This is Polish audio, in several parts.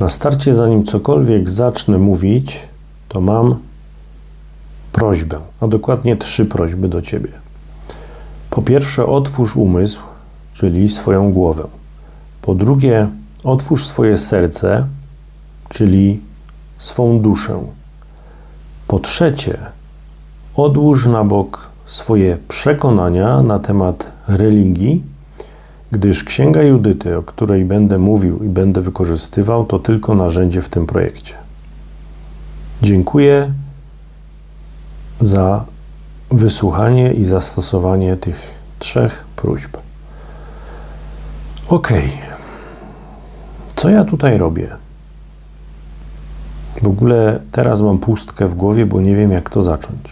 Na starcie, zanim cokolwiek zacznę mówić, to mam prośbę, a dokładnie trzy prośby do Ciebie. Po pierwsze, otwórz umysł, czyli swoją głowę. Po drugie, otwórz swoje serce, czyli swą duszę. Po trzecie, odłóż na bok swoje przekonania na temat religii, gdyż Księga Judyty, o której będę mówił i będę wykorzystywał, to tylko narzędzie w tym projekcie. Dziękuję za wysłuchanie i zastosowanie tych trzech próśb. Ok. Co ja tutaj robię? W ogóle teraz mam pustkę w głowie, bo nie wiem, jak to zacząć.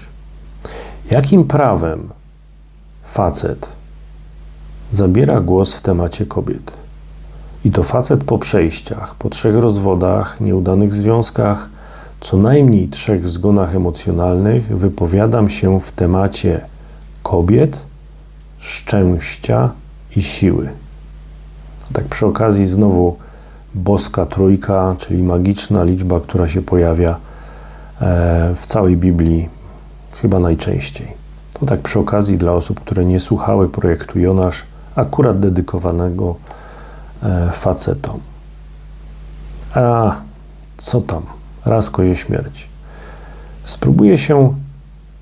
Jakim prawem facet zabiera głos w temacie kobiet? I to facet po przejściach, po trzech rozwodach, nieudanych związkach, co najmniej trzech zgonach emocjonalnych, wypowiadam się w temacie kobiet, szczęścia i siły. Tak przy okazji znowu boska trójka, czyli magiczna liczba, która się pojawia e, w całej Biblii, chyba najczęściej. To tak przy okazji dla osób, które nie słuchały projektu Jonasz, akurat dedykowanego e, facetom. A co tam? Raz kozie śmierć. Spróbuję się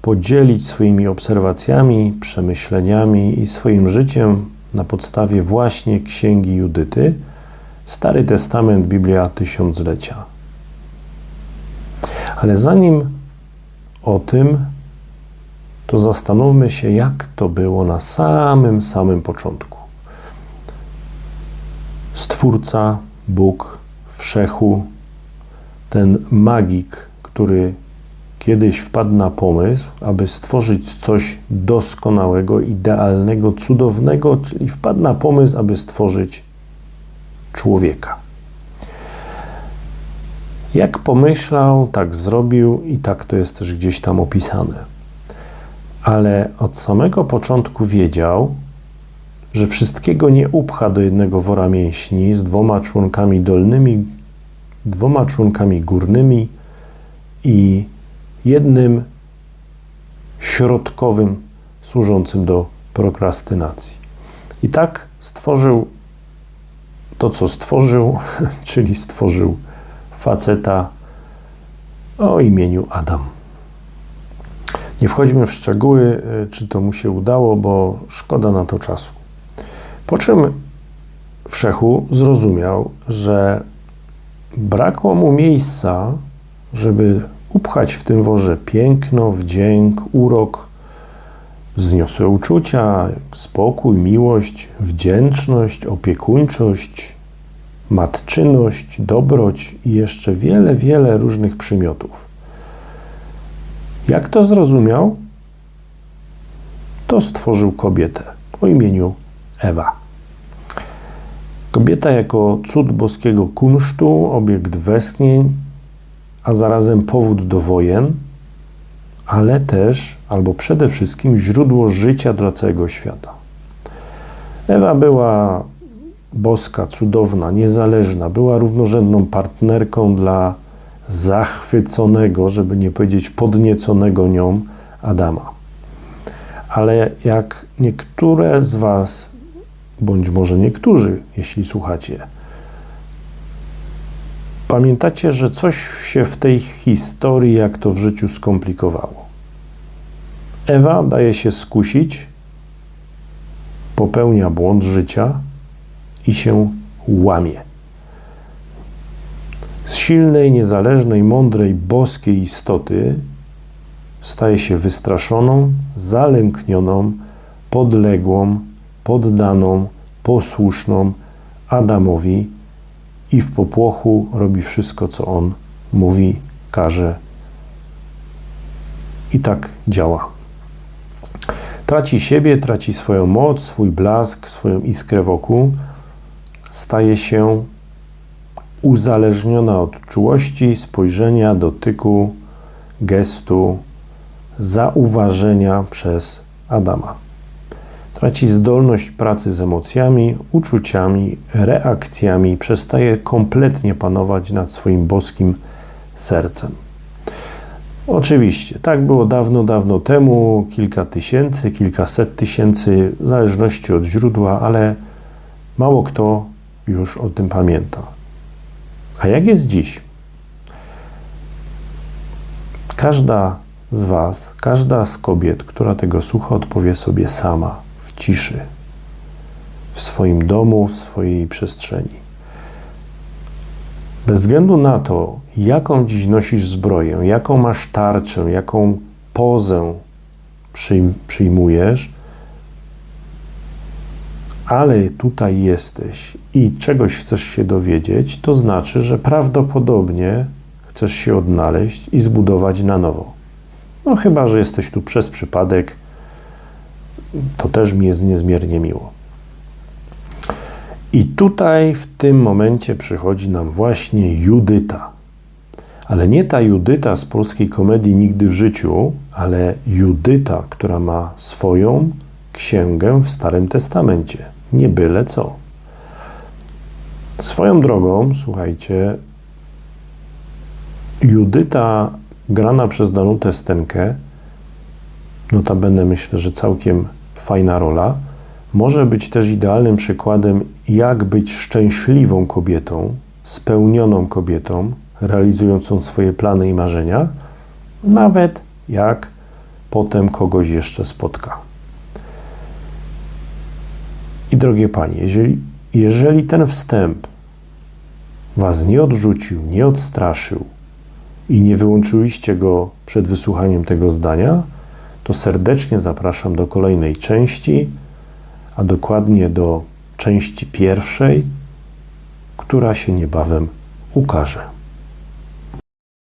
podzielić swoimi obserwacjami, przemyśleniami i swoim życiem na podstawie właśnie Księgi Judyty, Stary Testament, Biblia Tysiąclecia. Ale zanim o tym, to zastanówmy się, jak to było na samym, samym początku. Stwórca, Bóg, wszechu, ten magik, który kiedyś wpadł na pomysł, aby stworzyć coś doskonałego, idealnego, cudownego, czyli wpadł na pomysł, aby stworzyć człowieka. Jak pomyślał, tak zrobił i tak to jest też gdzieś tam opisane. Ale od samego początku wiedział, że wszystkiego nie upcha do jednego wora mięśni z dwoma członkami dolnymi, dwoma członkami górnymi i jednym środkowym służącym do prokrastynacji. I tak stworzył to, co stworzył, czyli stworzył faceta o imieniu Adam. Nie wchodźmy w szczegóły, y, czy to mu się udało, bo szkoda na to czasu. Po czym Wszechu zrozumiał, że brakło mu miejsca, żeby upchać w tym worze piękno, wdzięk, urok, wzniosłe uczucia, spokój, miłość, wdzięczność, opiekuńczość, matczyność, dobroć i jeszcze wiele, wiele różnych przymiotów. Jak to zrozumiał? To stworzył kobietę o imieniu Ewa. Kobieta jako cud boskiego kunsztu, obiekt westchnień, a zarazem powód do wojen, ale też, albo przede wszystkim, źródło życia dla całego świata. Ewa była boska, cudowna, niezależna, była równorzędną partnerką dla zachwyconego, żeby nie powiedzieć podnieconego nią Adama. Ale jak niektóre z Was, bądź może niektórzy, jeśli słuchacie, pamiętacie, że coś się w tej historii, jak to w życiu, skomplikowało. Ewa daje się skusić, popełnia błąd życia i się łamie z silnej, niezależnej, mądrej, boskiej istoty staje się wystraszoną, zalęknioną, podległą, poddaną, posłuszną Adamowi i w popłochu robi wszystko, co on mówi, każe. I tak działa. Traci siebie, traci swoją moc, swój blask, swoją iskrę wokół, staje się uzależniona od czułości, spojrzenia, dotyku, gestu, zauważenia przez Adama. Traci zdolność pracy z emocjami, uczuciami, reakcjami, przestaje kompletnie panować nad swoim boskim sercem. Oczywiście, tak było dawno, dawno temu, kilka tysięcy, kilkaset tysięcy, w zależności od źródła, ale mało kto już o tym pamięta. A jak jest dziś? Każda z Was, każda z kobiet, która tego słucha, odpowie sobie sama, w ciszy, w swoim domu, w swojej przestrzeni. Bez względu na to, jaką dziś nosisz zbroję, jaką masz tarczę, jaką pozę przyjm- przyjmujesz, ale tutaj jesteś i czegoś chcesz się dowiedzieć, to znaczy, że prawdopodobnie chcesz się odnaleźć i zbudować na nowo. No, chyba, że jesteś tu przez przypadek, to też mi jest niezmiernie miło. I tutaj w tym momencie przychodzi nam właśnie Judyta. Ale nie ta Judyta z polskiej komedii Nigdy w życiu, ale Judyta, która ma swoją księgę w Starym Testamencie. Nie byle co. Swoją drogą, słuchajcie, Judyta grana przez Danutę Stenkę, notabene myślę, że całkiem fajna rola, może być też idealnym przykładem, jak być szczęśliwą kobietą, spełnioną kobietą, realizującą swoje plany i marzenia, nawet jak potem kogoś jeszcze spotka. I drogie panie, jeżeli, jeżeli ten wstęp was nie odrzucił, nie odstraszył i nie wyłączyliście go przed wysłuchaniem tego zdania, to serdecznie zapraszam do kolejnej części a dokładnie do części pierwszej, która się niebawem ukaże.